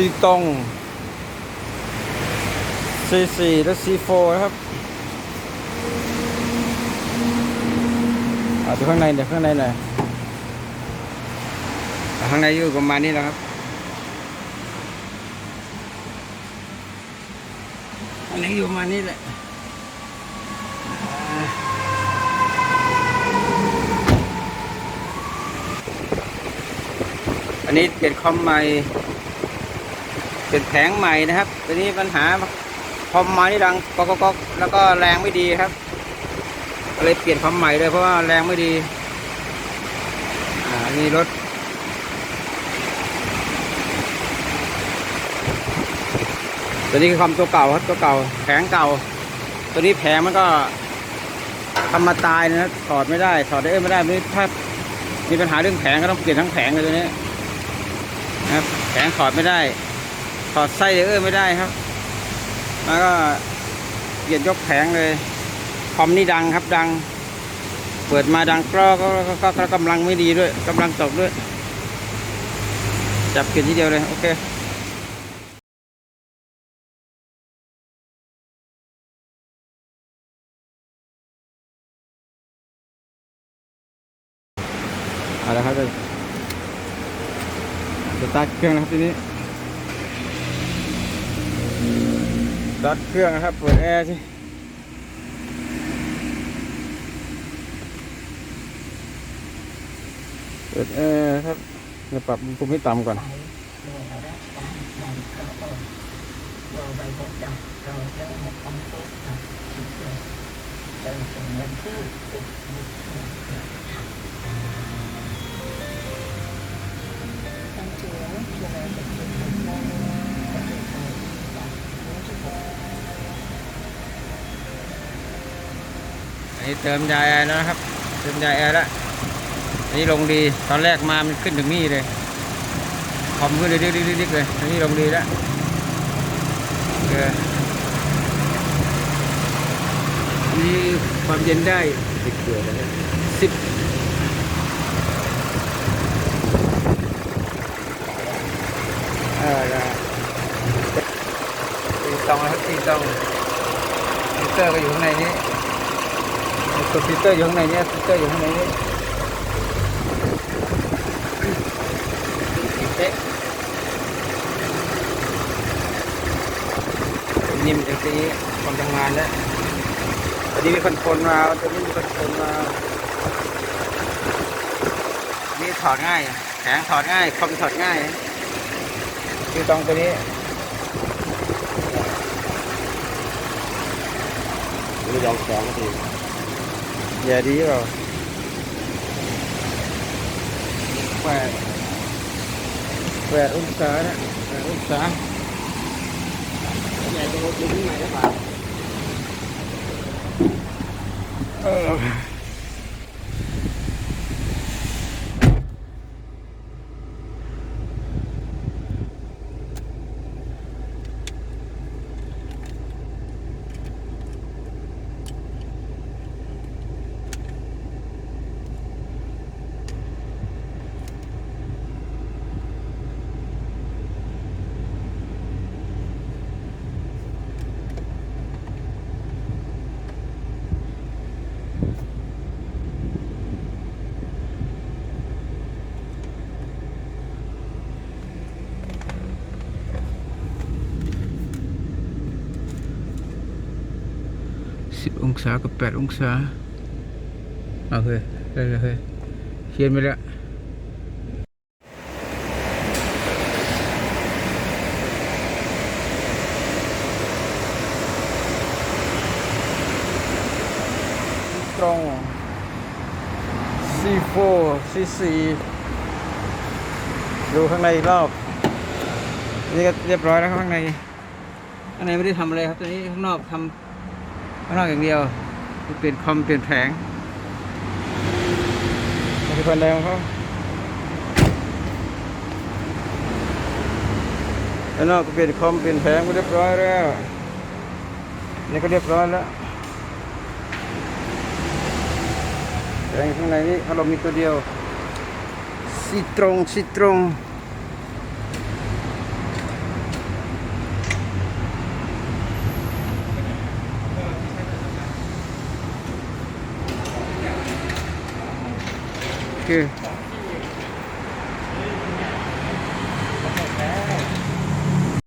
ซีตรงซีสี่และซีโฟนะครับเอาดูข้างในเดี๋ยวข้างในหน่อยข้างในอยู่ประมาณนี้แหละครับข้างในอยู่ประมาณนี้แหละอันนี้เปลี่ยนคอมใหม่ เปลี่ยนแผงใหม่นะครับตัวนี้ปัญหาคอมมานี่ดังก๊อกก๊อกแล้วก็แรงไม่ดีครับก็เลยเปลี่ยนคอมใหม่เลยเพราะว่าแรงไม่ดี อ่านี่รถตัวนี้คือคอมตัวเก่าครับตัวเก่าแผงเก่า ตัวนี้แผงมันก็ทำมาตายนะถอดไม่ได้ถอดได้ไม่ได้ไม่ถ้ามีปัญหาเรื่องแผงก็ต้องเปลี่ยนทั้งแผงเลยตัวนี้นะครับแผงถอดไม่ได้ ถอดไส้เออไม่ได้ครับ แล้วก็เปลี่ยนยกแผงเลยคอมนี่ดังครับดัง เปิดมาดังกรอกก็ก็ก็กำลังไม่ดีด้วยกำลังตกด้วย จับเปลี่ยนทีเดียวเลย โอเคเอาละครับจะสตาร์ทเครื่องนะครับทีนี้ ตาร์ทเครื่องนะครับ เปิดแอร์สิเปิดแอร์ครับเดี๋ยวปรับอุณหภูมิให้ต่ำก่อน นนี้เติมยาแอร์แล้วนะครับ เติมยาแอร์แล้วอันนี้ลงดีตอนแรกมามันขึ้นถึงนี่เลยคอมขึ้นเลยดิ๊กๆเลยอันนี้ลงดีแล้วโอเคอันนี้ความเย็นได้สิบเดือนแล้วสิบเออตีตองนะครับตีตองมิเตอร์ก็อยู่ข้างในนี้ ตัวฟิลเตอร์อยู่ข้างในเนี้ฟิลเตอร์อยู่ข้างในนี้เอ๊ะนิ่มจังสีความทำงานแล้วตัวนี้มีคอนโทรลมาตัวนี้มีคอนโทรลมานี่ถอดง่ายแข็งถอดง่ายคอมถอดง่ายคือตรงตัวนี้ไม่ยอมแข็งทีอย่าดี เปล่าแปดแปดองศานะ 10 องศากับ 8 องศาเอาเฮ้ยได้เลยเฮ้ยเขียนไปแล้วตรง C4 C4 ดูข้างในรอบนี่ก็เรียบร้อยแล้วข้างในข้างในไม่ได้ทำอะไรครับตอนนี้ข้างนอกทำ ข้างนอกอย่างเดียวเปลี่ยนคอมเปลี่ยนแผงนี่คือคนแดงของเขาข้างนอกก็เปลี่ยนคอมเปลี่ยนแผงก็เรียบร้อยแล้วนี่ก็เรียบร้อยแล้วแผงข้างในนี้พัดลมมีตัวเดียวซีตรงซีตรง เค